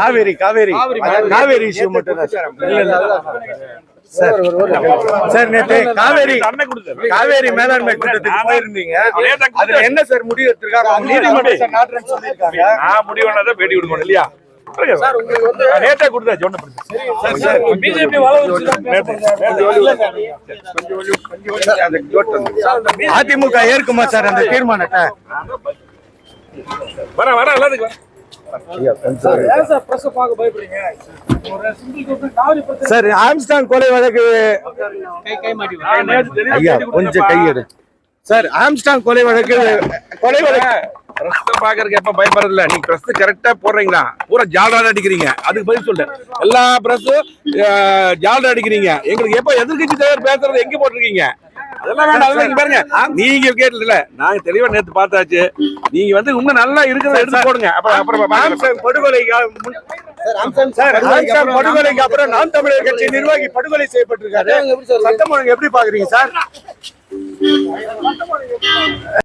Kaveri Kaveri. Kaveri issue மட்டும் sir. நேத்து காவேரி காவேரி மேலாண்மை கூட்டத்துக்கு போயிருந்தீங்க. அதுல என்ன சார் முடிவு எடுத்திருக்காங்க? சொல்லியிருக்காங்க. நான் பண்ணாதான் பேட்டி கொடுக்கணும் இல்லையா? அதிமுக ஏற்குமா சார் அந்த தீர்மானத்தை? எல்லாத்துக்கும் வரேன். ஏன் சார் ஆம்ஸ்டாங் கொலை வழக்கு ஐயா கொஞ்சம். கையெடு சார் ஆம்ஸ்டாங் கொலை வழக்கு கொலை வழக்கு பிரஸ் பாக்குறதுக்கு எப்ப பயப்படுறது இல்ல நீங்க பிரஸ் கரெக்டா போடுறீங்களா? பூரா ஜால்ரா அடிக்கிறீங்க. அதுக்கு பதில் சொல்றேன் எல்லா பிரஸும் ஜால்ரா அடிக்கிறீங்க. எங்களுக்கு எப்ப எதிர்க்கட்சி தலைவர் பேசுறது எங்க போட்டிருக்கீங்க? அதெல்லாம் வேண்டாம் அதெல்லாம் இங்க பாருங்க. நீங்க கேட்டல நாங்க தெளிவா நேத்து பார்த்தாச்சு. நீங்க வந்து இன்னும் நல்லா இருக்கிறத எடுத்து போடுங்க. அப்புறம் அப்புறம் படுகொலைக்கு படுகொலைக்கு அப்புறம் நாம் தமிழர் கட்சி நிர்வாகி படுகொலை செய்யப்பட்டிருக்காரு. சட்டம் ஒழுங்கு எப்படி பாக்குறீங்க சார்?